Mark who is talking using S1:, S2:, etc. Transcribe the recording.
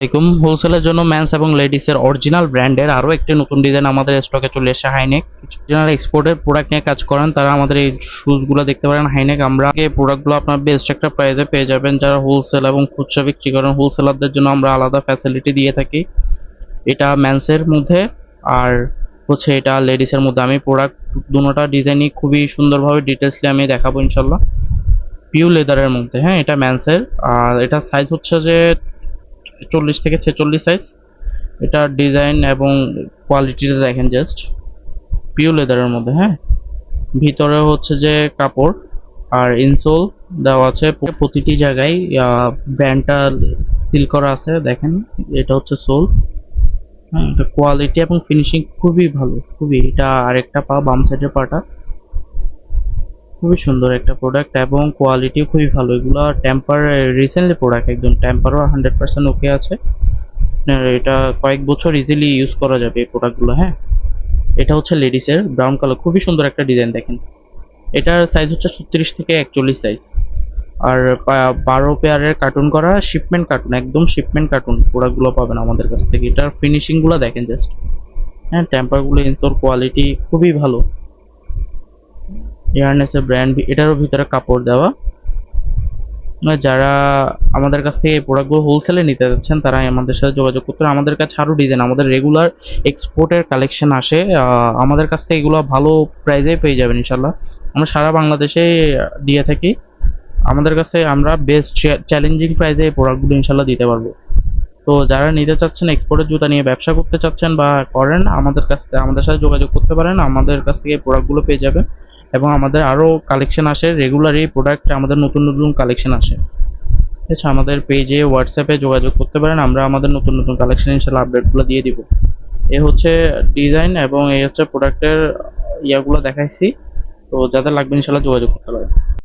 S1: এরকম হোলসেলের জন্য ম্যানস এবং লেডিসের অরিজিনাল ব্র্যান্ডের আরও একটি নতুন ডিজাইন আমাদের স্টকে চলে এসেছে হাইনেক যারা এক্সপোর্টের প্রোডাক্ট নিয়ে কাজ করেন, তারা আমাদের এই শুজগুলো দেখতে পারেন। হাইনেক আমরা এই প্রোডাক্টগুলো আপনার বেস্ট একটা প্রাইসে পেয়ে যাবেন। যারা হোলসেল এবং খুচরা বিক্রি করেন হোলসেলারদের জন্য আমরা আলাদা ফ্যাসিলিটি দিয়ে থাকি। এটা ম্যানসের মধ্যে, আর হচ্ছে এটা লেডিসের মধ্যে। আমি প্রোডাক্ট দুটোটা ডিজাইনই খুবই সুন্দরভাবে ডিটেলসলি আমি দেখাবো ইনশাল্লাহ পিউ লেদারের মধ্যে হ্যাঁ এটা ম্যানসের আর এটা সাইজ হচ্ছে যে চল্লিশ থেকে ছেচল্লিশ সাইজ এটা ডিজাইন এবং কোয়ালিটিটা দেখেন জাস্ট পিউ লেদারের মধ্যে হ্যাঁ? ভিতরে হচ্ছে যে কাপড় আর ইনসোল দেওয়া আছে। প্রতিটি জায়গায় ব্র্যান্ডটা সিল করা আছে, দেখেন। এটা হচ্ছে সোল হ্যাঁ কোয়ালিটি এবং ফিনিশিং খুবই ভালো, খুবই। এটা আরেকটা পা, বাম সাইডের পাটা। খুবই সুন্দর একটা প্রোডাক্ট এবং কোয়ালিটিও খুবই ভালো। এগুলো টেম্পার রিসেন্টলি প্রোডাক্ট একদম টেম্পারও হান্ড্রেড পার্সেন্ট ওকে আছে। এটা কয়েক বছর ইজিলি ইউজ করা যাবে এই প্রোডাক্টগুলো হ্যাঁ? এটা হচ্ছে লেডিসের ব্রাউন কালার খুবই সুন্দর একটা ডিজাইন দেখেন। এটার সাইজ হচ্ছে ছত্রিশ থেকে একচল্লিশ সাইজ আর বারো পেয়ারের কার্টুন করা শিপমেন্ট কার্টুন একদম শিপমেন্ট কার্টুন প্রোডাক্টগুলো পাবেন আমাদের কাছ থেকে। এটার ফিনিশিংগুলো দেখেন জাস্ট হ্যাঁ টেম্পারগুলো ইনসোর কোয়ালিটি খুবই ভালো। এয়ারনেসের ব্র্যান্ড এটারও ভিতরে কাপড় দেওয়া। যারা আমাদের কাছ থেকে এই প্রোডাক্টগুলো হোলসেলে নিতে যাচ্ছেন তারা আমাদের সাথে যোগাযোগ করতে। আমাদের কাছে আরও ডিজাইন আমাদের রেগুলার এক্সপোর্টের কালেকশন আসে। আমাদের কাছ থেকে এগুলো ভালো প্রাইজে পেয়ে যাবেন ইনশাল্লাহ আমরা সারা বাংলাদেশে দিয়ে থাকি। আমাদের কাছে আমরা বেস্ট চ্যালেঞ্জিং প্রাইজে এই প্রোডাক্টগুলো ইনশাল্লাহ দিতে পারব। তো যারা নিতে চাচ্ছেন এক্সপোর্টের জুতা নিয়ে ব্যবসা করতে চাচ্ছেন বা করেন, আমাদের কাছ থেকে, আমাদের সাথে যোগাযোগ করতে পারেন, আমাদের কাছ থেকে প্রোডাক্টগুলো পেয়ে যাবেন এবং আমাদের আরও কালেকশন আসে রেগুলার এই প্রোডাক্ট আমাদের নতুন নতুন কালেকশন আসে। ঠিক আছে, আমাদের পেজে হোয়াটসঅ্যাপে যোগাযোগ করতে পারেন, আমরা আমাদের নতুন নতুন কালেকশন ইনশাল্লাহ আপডেটগুলো দিয়ে দিব। এ হচ্ছে ডিজাইন এবং এই হচ্ছে প্রোডাক্টের ইয়াগুলো দেখাইছি, তো যাদের লাগবে ইনশাল্লাহ যোগাযোগ করতে পারেন।